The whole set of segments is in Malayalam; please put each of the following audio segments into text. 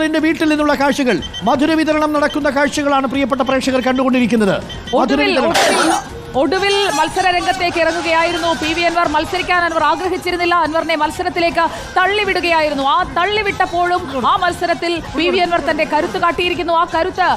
ിന്റെ വീട്ടിൽ നിന്നുള്ള കാഴ്ചകൾ. മധുര വിതരണം നടക്കുന്ന കാഴ്ചകളാണ് പ്രിയപ്പെട്ട പ്രേക്ഷകർ കണ്ടുകൊണ്ടിരിക്കുന്നത്. മധുര വിതരണം. ഒടുവിൽ മത്സര രംഗത്തേക്ക് ഇറങ്ങുകയായിരുന്നു. പി വി അൻവർ മത്സരിക്കാൻ അൻവർ ആഗ്രഹിച്ചിരുന്നില്ല. അൻവറിനെ മത്സരത്തിലേക്ക് തള്ളിവിടുകയായിരുന്നു. ആ തള്ളിവിട്ടപ്പോഴും ആ മത്സരത്തിൽ പി വി അൻവർ തന്റെ കരുത്ത് കാട്ടിയിരിക്കുന്നു. ആ കരുത്ത്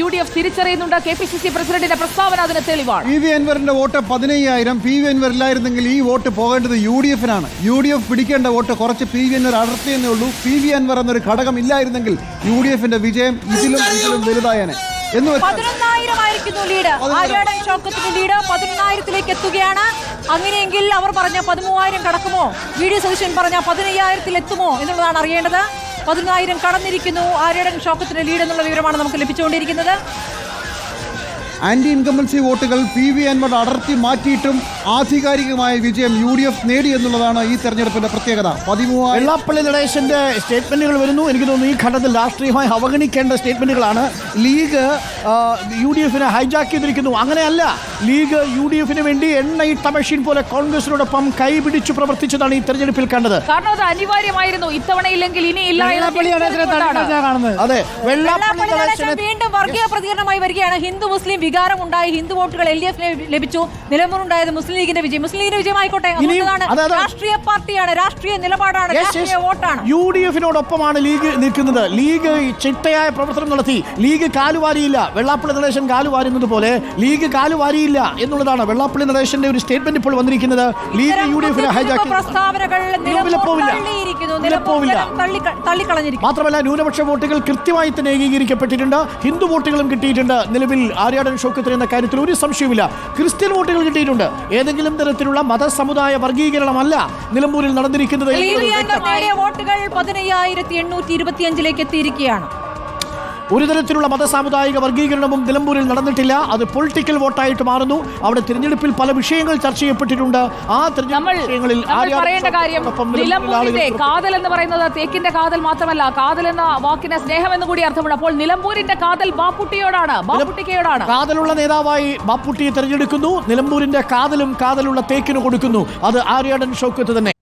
യു ഡി എഫ് തിരിച്ചറിയുന്നുണ്ട്. കെ പി സി സി പ്രസിഡന്റിന്റെ പ്രസ്താവന അതിന് തെളിവാണ്. പി വി അൻവറിന്റെ വോട്ട് പതിനയ്യായിരം പി വി അൻവർ ഇല്ലായിരുന്നെങ്കിൽ ഈ വോട്ട് പോകേണ്ടത് യു ഡി എഫിനാണ്. യു ഡി എഫ് പിടിക്കേണ്ട വോട്ട് കുറച്ച് പി വി അൻവർ അടർത്തിയെന്നേ ഉള്ളൂ. പി വി അൻവർ എന്നൊരു ഘടകം ഇല്ലായിരുന്നെങ്കിൽ യു ഡി എഫിന്റെ വിജയം ഇതിലും ഇതിലും വലുതായേനെ. ആയിരിക്കുന്നു ലീഡ് ആര്യാടൻ ഷോക്കത്തിന്റെ ലീഡ് പതിനൊന്നായിരത്തിലേക്ക് എത്തുകയാണ്. അങ്ങനെയെങ്കിൽ അവർ പറഞ്ഞ പതിമൂവായിരം കടക്കുമോ? വി ഡി സതീശൻ പറഞ്ഞ പതിനയ്യായിരത്തിൽ എത്തുമോ എന്നുള്ളതാണ് അറിയേണ്ടത്. പതിനായിരം കടന്നിരിക്കുന്നു. ആര്യാടൻ ഷോക്കത്തിന്റെ ലീഡ് എന്നുള്ള വിവരമാണ് നമുക്ക് ലഭിച്ചുകൊണ്ടിരിക്കുന്നത്. ആന്റി ഇൻകമ്പൻസി വോട്ടുകൾ പി വി അൻവർ അടർത്തി മാറ്റിയിട്ടും ആധികാരികമായ വിജയം യു ഡി എഫ് നേടി എന്നുള്ളതാണ് ഈ തെരഞ്ഞെടുപ്പിന്റെ പ്രത്യേകത. പതിമൂവായിരം വെള്ളാപ്പള്ളി നടേശന്റെ സ്റ്റേറ്റ്മെന്റുകൾ വരുന്നു. എനിക്ക് തോന്നുന്നു ഈ ഘട്ടത്തിൽ രാഷ്ട്രീയമായി അവഗണിക്കേണ്ട സ്റ്റേറ്റ്മെന്റുകളാണ്. ലീഗ് യു ഡി എഫിനെ ഹൈജാക്ക് ചെയ്തിരിക്കുന്നു. അങ്ങനെയല്ല. ലീഗ് യു ഡി എഫിന് വേണ്ടി എണ്ണയിട്ട മെഷീൻ പോലെ കോൺഗ്രസിനോടൊപ്പം കൈപിടിച്ചു പ്രവർത്തിച്ചതാണ് ഈ തെരഞ്ഞെടുപ്പിൽ കണ്ടത്. കാരണം അത് അനിവാര്യമായിരുന്നു. ഇത്തവണയില്ലെങ്കിൽ ഇനി ഇല്ല. അതെ വെള്ളാപ്പള്ളി വീണ്ടും വർഗീയ പ്രതികരണമായി വരികയാണ്. ഹിന്ദു മുസ്ലിം വികാരം ഉണ്ടായി. ഹിന്ദു വോട്ടുകൾ എൽ ഡി എഫിന് ലഭിച്ചു. നിലമ്പൂരുണ്ടായത് മുസ്ലിം ലീഗിന്റെ വിജയം. മുസ്ലിം ലീഗിന്റെ വിജയമായിക്കോട്ടെ. രാഷ്ട്രീയ പാർട്ടിയാണ് രാഷ്ട്രീയ നിലപാടാണ്. രാഷ്ട്രീയ വോട്ടാണ്. യു ഡി എഫിനോടൊപ്പമാണ് ലീഗ് നിൽക്കുന്നത്. ലീഗ് ചിട്ടയായ പ്രവർത്തനം നടത്തി. ലീഗ് കാലുവാരിയില്ല. വെള്ളാപ്പള്ളി നടേശൻ കാലുവാരുന്നത് പോലെ ലീഗ് കാലുവാരിയില്ല എന്നുള്ളതാണ് വെള്ളാപ്പള്ളി നടേശന്റെ ഒരു സ്റ്റേറ്റ്മെന്റ് ഇപ്പോൾ വന്നിരിക്കുന്നത്. ലീഗ് യു ഡി എഫിനെ ഹൈജാക്ക് മാത്രമല്ല ന്യൂനപക്ഷ വോട്ടുകൾ കൃത്യമായി തന്നെ ഏകീകരിക്കപ്പെട്ടിട്ടുണ്ട്. ഹിന്ദു വോട്ടുകളും കിട്ടിയിട്ടുണ്ട്. നിലവിൽ ആര്യാടൻ ഷോക്കത്തിൽ എന്ന കാര്യത്തിൽ ഒരു സംശയവുമില്ല. ക്രിസ്ത്യൻ വോട്ടുകൾ കിട്ടിയിട്ടുണ്ട്. ഏതെങ്കിലും തരത്തിലുള്ള മതസമുദായ വർഗീകരണമല്ല നിലമ്പൂരിൽ നടന്നിരിക്കുന്നത് വോട്ടുകൾ പതിനയ്യായിരത്തി എണ്ണൂറ്റി ഇരുപത്തിയഞ്ചിലേക്ക് എത്തിയിരിക്കുകയാണ്. ഒരു തരത്തിലുള്ള മതസാമുദായിക വർഗീകരണവും നിലമ്പൂരിൽ നടന്നിട്ടില്ല. അത് പൊളിറ്റിക്കൽ വോട്ടായിട്ട് മാറുന്നു. അവിടെ തിരഞ്ഞെടുപ്പിൽ പല വിഷയങ്ങൾ ചർച്ച ചെയ്യപ്പെട്ടിട്ടുണ്ട്. ആ വിഷയങ്ങളിൽ പറയേണ്ട കാര്യം നിലമ്പൂരിന്റെ കാതൽ എന്ന് പറയുന്നത് തേക്കിന്റെ കാതൽ മാത്രമല്ല കാതൽ എന്ന വാക്കിന് സ്നേഹം എന്ന് കൂടി അർത്ഥമുണ്ട്. അപ്പോൾ നിലമ്പൂരിന്റെ കാതൽ ബാപ്പുട്ടിയോടാണ്. ബാപ്പുട്ടിക്കയോടാണ്. കാതലുള്ള നേതാവായി ബാപ്പുട്ടിയെ തെരഞ്ഞെടുക്കുന്നു. നിലമ്പൂരിന്റെ കാതലും കാതലുള്ള തേക്കിന് കൊടുക്കുന്നു. അത് ആര്യാടൻ ഷൗക്കത്ത് തന്നെ.